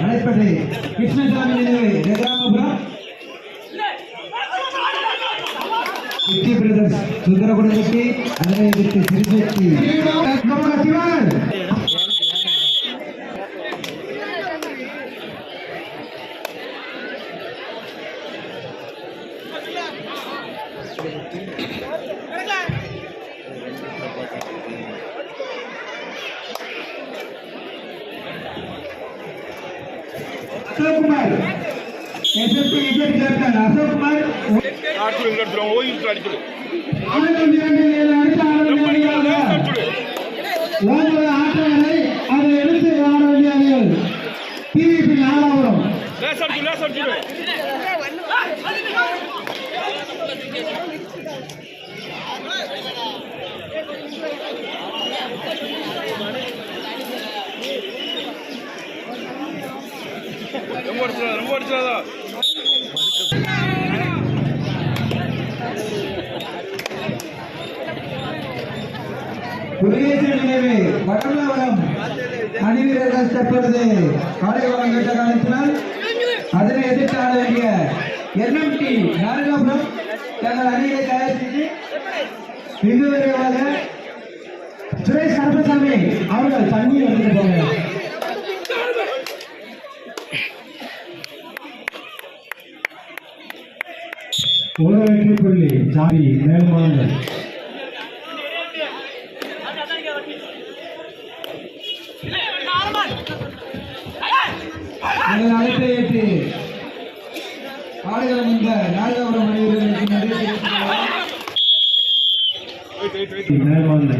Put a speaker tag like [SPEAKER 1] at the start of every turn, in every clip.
[SPEAKER 1] அழைப்பது கிருஷ்ணசாமி நினைவு ஜெகராமபுரம் விக்கி பிரதர்ஸ் சுந்தரகுடம்பட்டி அதனை எதிர்த்து திருப்பதி
[SPEAKER 2] ஓய்வு அடிச்சுடு
[SPEAKER 1] ஆட்டங்களை அதை எடுத்து ஆட வேண்டிய அணிகள் டிவிபி நாலாபுரம்.
[SPEAKER 2] லேஸ் அடிச்சு லேஸ் அடிச்சுடு ரொம்ப அடிச்சிடாத ரொம்ப அடிச்சிடாதா.
[SPEAKER 1] குடியரசு நினைவு வடமலவரம் அணி வீரர்கள் தற்பொழுது காலைவரம் கேட்ட அதனை எதிர்த்து ஆட வேண்டிய என்எம்டி நாரகாபுரம் தங்கள் அணியை தயார் செய்து விரைவாக சுரேஷ் கருப்பசாமி அவர்கள் தண்ணீர் வந்துட்டு ஒரு வெற்றி புள்ளி சாரி மேல்மாங்கள் எங்கள் அழைப்பை ஏற்று ஆடுகளம் இந்த நாடகபுரம் அணிவர்களுக்கு நன்றி மேல்மாந்தை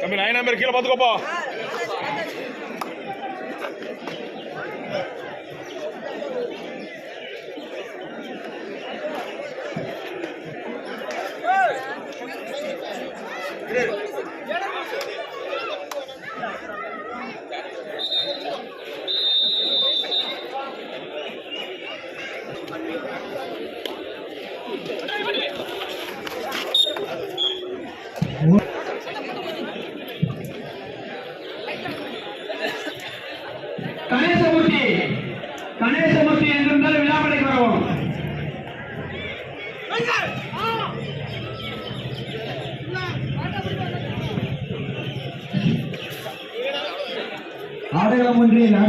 [SPEAKER 3] தம்பி
[SPEAKER 2] நைன் நம்பர் கீழே பார்த்துக்கோப்பா.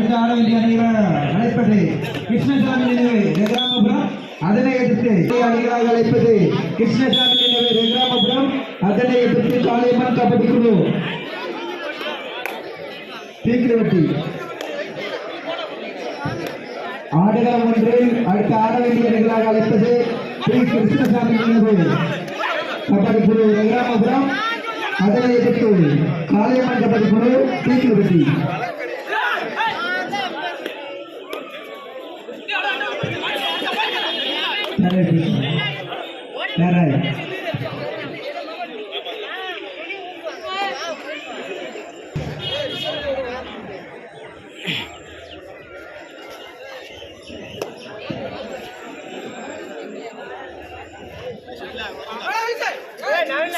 [SPEAKER 1] ஒன்றில் அடுத்த ஆட வேண்டிய அணிகள் அழைப்பது கிருஷ்ணசாமி நினைவு ரெகிராமபுரம் அதனை எதிர்த்து அணிகளாக அழைப்பது கிருஷ்ணசாமி நினைவு ரெகிராமபுரம் அதனை எதிர்த்து காளியம்மன் கபடி குழு தீக்கிரவட்டி ஆடுகளம் ஒன்றில் அடுத்த ஆட வேண்டிய அணிகளாக அழைப்பது ஸ்ரீ கிருஷ்ணசாமி நினைவு கபடி குழு ரெகிராமபுரம் அதனை எதிர்த்து காளியம்மன் கபடி குழு தீக்கிரவட்டி நான்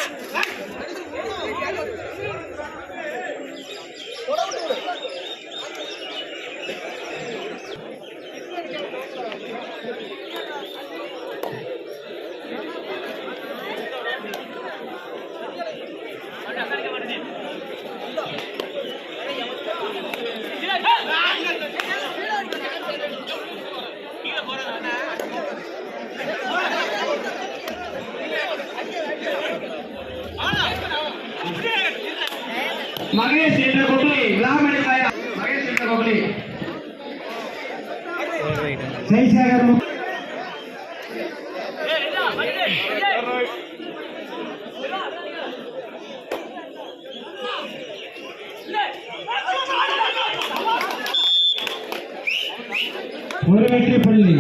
[SPEAKER 1] மகேஷ் என்ற கொகுலி விளாமணிக்காய மகேஷ் என்ற கொகுலி ஜெய்சேகர் மு- ஒரு வெற்றி புள்ளி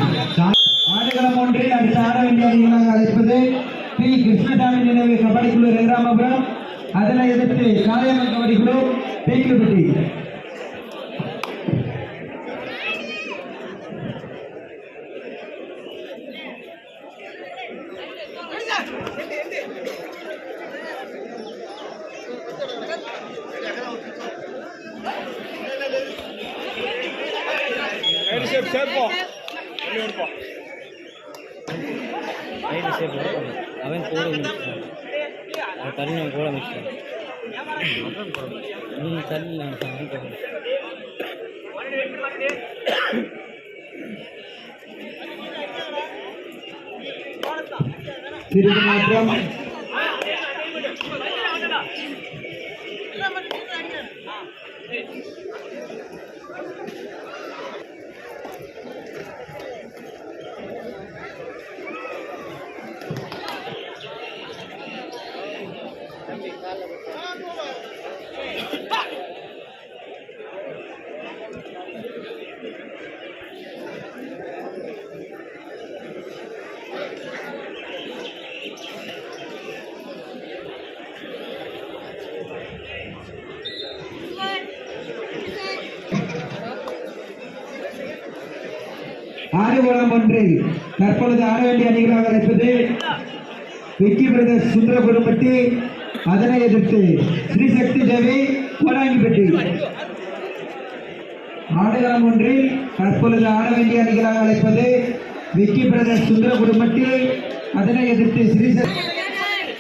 [SPEAKER 1] తిరిగి మాత్రం ஆடுகளம் ஒன்று தற்பொழுது ஆட வேண்டிய அணிகளாக வெற்றி விக்கி சுந்தர குடும்பத்தை அதனை எதிர்த்து ஸ்ரீசக்தி தேவி கோடாங்கிப்பட்டி. ஆடுகளம் ஒன்றில் தற்பொழுது ஆட வேண்டிய அணிகளாக அழைப்பது விக்கி சுந்தர குடும்பத்தில் அதனை எதிர்த்து ஸ்ரீசக்தி
[SPEAKER 4] ரெண்டு ரைட்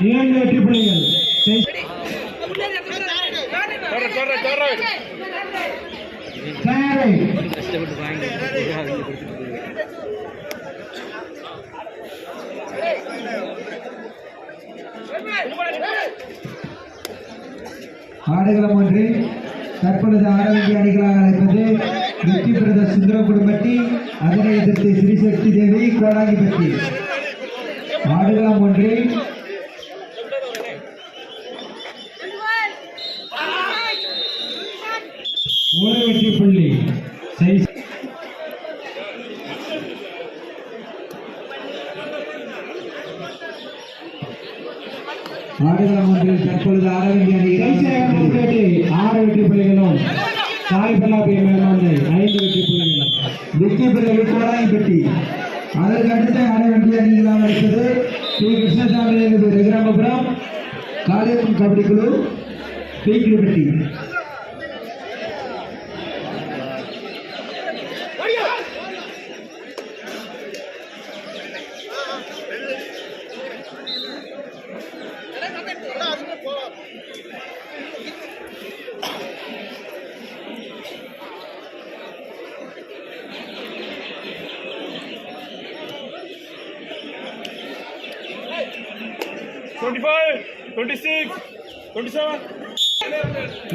[SPEAKER 1] இரண்டு வெற்றி புள்ளிகள்
[SPEAKER 4] கஷ்டப்பட்டு வாங்கி
[SPEAKER 1] ஆடுகளம் ஒன்று. தற்பொழுது ஆட அணிகளாக அழைப்பது வெற்றி பிரதர் சுந்தர குடும்பட்டி அதனை எதிர்த்து ஸ்ரீசக்தி தேவி கோடாங்கிபட்டி ஆடுகளம் ஒன்று. ஒரு வெற்றி புள்ளி செய்- ஆடுகளம் இப்பொழுது தற்பொழுது ஆட வேண்டிய அணிகள் ஆறு வெற்றி புள்ளிகளும் சாய் பல்லாபி மேலாண்மை ஐந்து வெற்றி புள்ளிகளும். வெற்றி புள்ளிகள் கோடாய் பெட்டி அதற்கு அடுத்து ஆட வேண்டிய அணிகளாக இருப்பது ஸ்ரீ கிருஷ்ணசாமி ரகுராமபுரம் காளியம்மன் கபடி குழு பெட்டி
[SPEAKER 3] twenty five twenty six twenty seven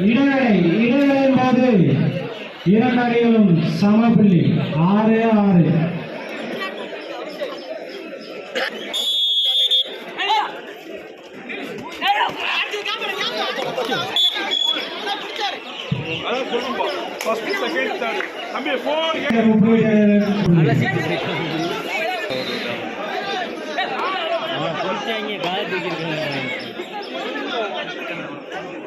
[SPEAKER 1] இடைவேளை இடைவேளையின் போது இரண்டு அணிகளும் சம ஆறு ஆறு
[SPEAKER 3] அதான் சொல்லுங்க ஃபர்ஸ்ட் செகண்ட் தேர்ட் தம்பி ஃபோர்
[SPEAKER 4] நல்லா
[SPEAKER 1] முப்பது
[SPEAKER 4] சீட்டு அவன் கூட
[SPEAKER 5] அடிச்சாங்க காலை தூக்கியிருக்காங்க மூணு point. அவன் மூணு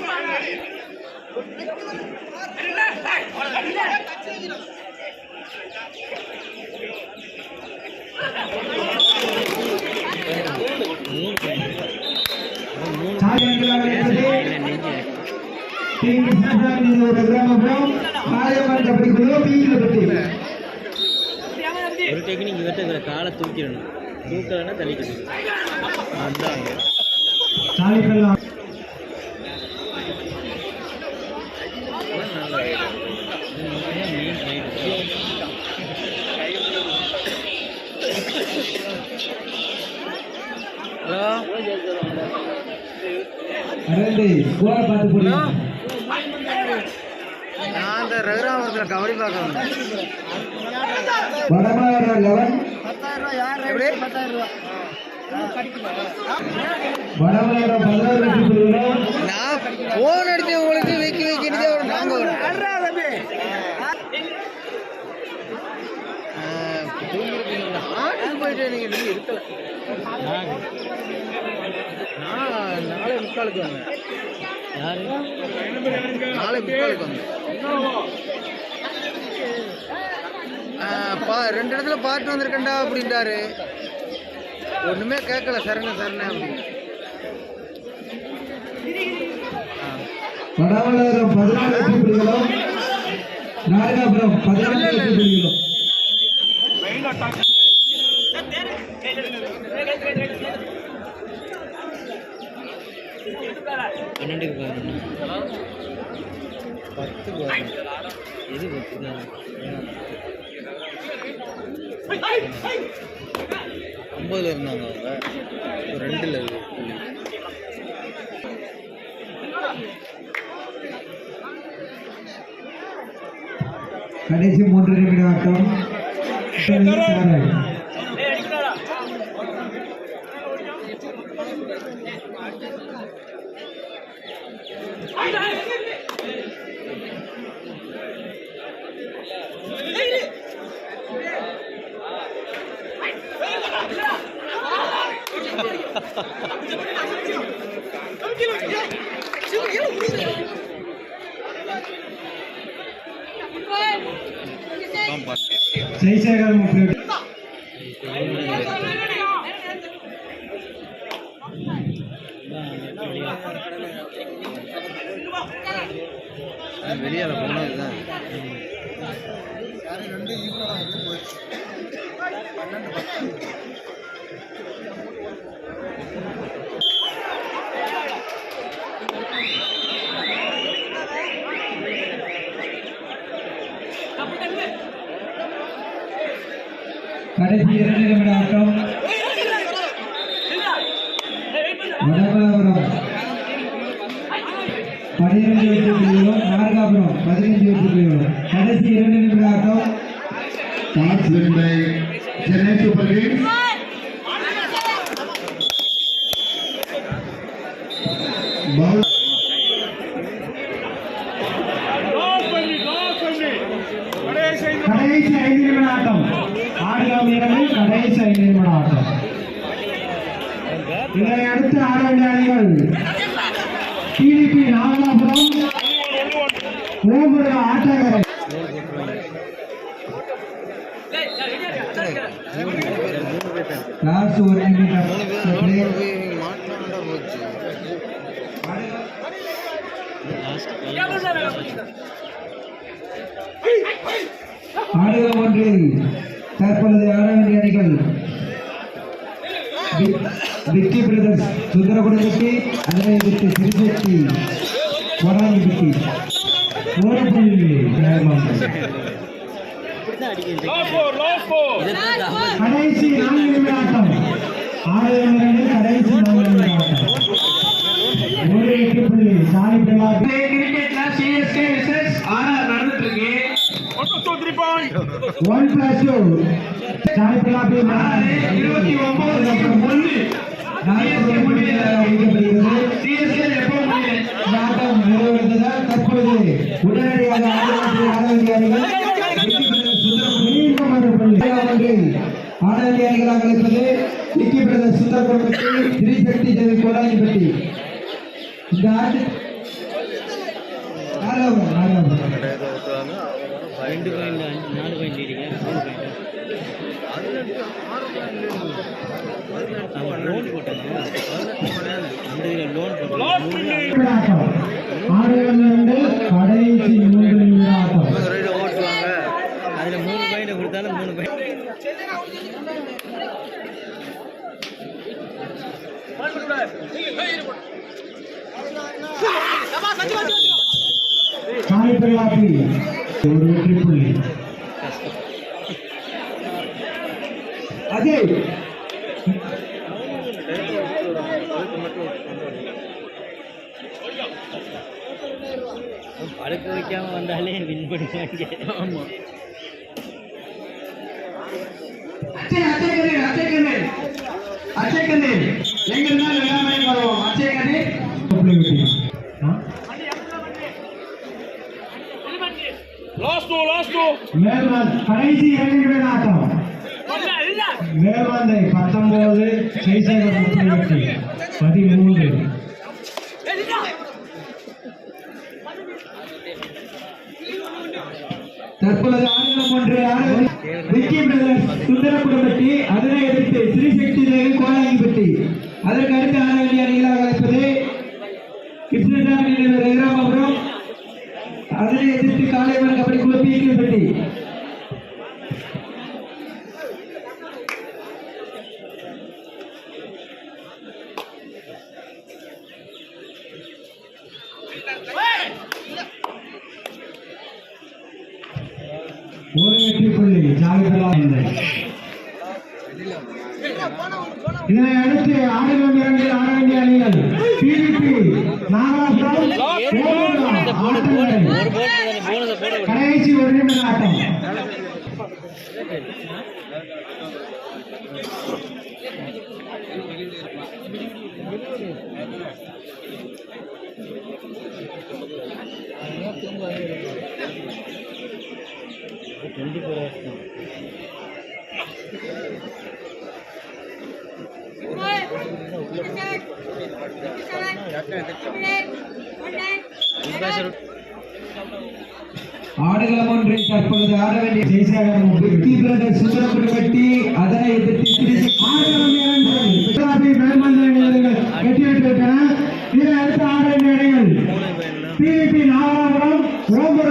[SPEAKER 1] சாயங்காலம் என்பது
[SPEAKER 5] நெஞ்சு
[SPEAKER 1] ஸ்ரீ கிருஷ்ணசாமி ஒரு கிராமப்புறம் காளையம்மன் கபடி குழு
[SPEAKER 5] ஒரு டெக்னிக் இவர்கிட்ட இவரை காலை தூக்கிடணும். தூக்கலன்னா தள்ளிக்கணும் அதுதான்
[SPEAKER 1] வடமாற லெவன் வடமாற புள்ளிகளும்
[SPEAKER 5] நான் போன் அடிச்சு உங்களுக்கு வைக்க வைக்கிறது ஒரு நாங்க போயிட்டு நீங்க நீங்க இருக்கல நான் நாளை முக்காலுக்கு வந்தேன். யாரு? நாளை முக்காலுக்கு வந்தேன். ஆ, பா ரெண்டு இடத்துல பாட்டு வந்திருக்கேன்டா அப்படின்றாரு. ஒண்ணுமே கேட்கல சரண சரண அப்படின்னு.
[SPEAKER 1] பதினாலு புள்ளிகளும் பதினாலு புள்ளிகளும்
[SPEAKER 5] பன்னெண்டுக்கு பதினொன்று பத்து எது பத்து தான் ஐம்பதுல இருந்தாங்க அவங்க. ரெண்டில் புள்ளி
[SPEAKER 1] கடைசி மூன்று நிமிட ஆட்டம். சாரல். ஜெய்சேகர் முப்பது
[SPEAKER 5] வெளியால போனது
[SPEAKER 1] கடைசி இரண்டு நிமிட ஆட்டம் வடகாபுரம் பனிரெண்டு வெற்றி புள்ளிகளும் நார்காபுரம் பதினைஞ்சு வெற்றி புள்ளிகளும் கடைசி இரண்டு நிமிட ஆட்டம்
[SPEAKER 6] Chennai super kings Chennai Super Kings. Ball
[SPEAKER 2] loss பண்ணி லாஸ் பண்ணி கடைசி ஐந்து
[SPEAKER 1] கடைசி ஐந்து நிமிட ஆட்டம் ஆடுகளம் வீரர்கள் கடைசி ஐந்து நிமிட ஆட்டம் இதனை அடுத்து ஆட வேண்டிய அணிகள் டிடிபி நாகலாபுரம் ஓம்புடைய ஆட்டக்காரர் லாஸ்ட் ஒரு நிமிடம்
[SPEAKER 5] மூணு பேர் மாட்டினா போச்சு
[SPEAKER 1] ஆடுகளம் ஒன்றில் தற்பொழுது ஆட வேண்டிய அணிகள்? வி- விக்கி பிரதர்ஸ் சுந்தரகுடம்பட்டி அதனை எதிர்த்து திருப்பதி கொடாங்கிப்பட்டி ஒரு புள்ளி கடைசி நான்கு நிமிட ஆட்டம். ஆடுகளம் கடைசி நான்கு நிமிட ஆட்டம். ஒரு எட்டு புள்ளி
[SPEAKER 2] sorry Prahlad
[SPEAKER 1] one plus two sorry Prahlad இருபத்தி ஒன்பது ஒன்று
[SPEAKER 2] இந்த ஆட்டம் தற்பொழுது உடனடியாக ஆடுகளத்தில் இருப்பது விக்கி பிரதர் திரிசக்தி தேவி இந்த
[SPEAKER 4] ரெண்டு பாயிண்ட் நாலு பாயிண்ட் இருக்கீங்க லோன் போட்டாங்க. அந்த இதில் லோன் ரைடு ஓட்டுவாங்க. அதில் மூணு பாயிண்ட் கொடுத்தாலும் மூணு பாயிண்ட்
[SPEAKER 2] ஒரு வெற்றி புள்ளி அஜய்
[SPEAKER 4] படுக்க வைக்காம வந்தாலே வின் பண்ணுவாங்க ஆமா
[SPEAKER 2] அச்சை அச்சை கண்ணீர் அச்சை கண்ணீர் அச்சை கண்ணீர் எங்கள்
[SPEAKER 7] லாஸ்ட்
[SPEAKER 2] கடைசி இரண்டு நிமிட ஆட்டம் மேல்வாந்தை பத்தொன்பது ஜெய்சேகர் முப்பது வெற்றி பதிமூன்று. தற்பொழுது ஆங்கிலம் ஒன்று ஆடுவது விக்கி பிரதர்ஸ் சுந்தரபுரப்பட்டி அதனை எதிர்த்து ஸ்ரீசக்தி தேவி கோலாங்கிப்பட்டி அதற்கு அடுத்து ஆட வேண்டிய அணிகளாக இருப்பது கிருஷ்ணசாமி நிலைவர் ஏராமபுரம் அதனை எதிர்த்து காளையம்மன் கபடி குழு பீக்கிப்பட்டி ஒரு வெற்றி புள்ளி ஜாகிரதா இதனை அடுத்து ஆடுகளம் இரண்டில் ஆட வேண்டிய அணிகள் பிடிபி நாகலாபுரம் கடைசி ஒரு நிமிட ஆட்டம்.
[SPEAKER 4] டுவெண்ட்டி ஃபோர் ஹவர்ஸ் தான்
[SPEAKER 2] ஆடுகளம் ஒன்றில் தற்பொழுது ஆட வேண்டிய ஜெய்சாகர் விக்கி பிரதர் சுந்தரபுரம் கட்டி அதனை எதிர்த்து திருச்சி ஆடுகளம் இரண்டில் பிதாபி மேல்மந்த அணிகள் வெற்றி பெற்றிருக்கின்றன இதை அடுத்து ஆட வேண்டிய அணிகள். பிவிபி நாகலாபுரம் ஓம்புர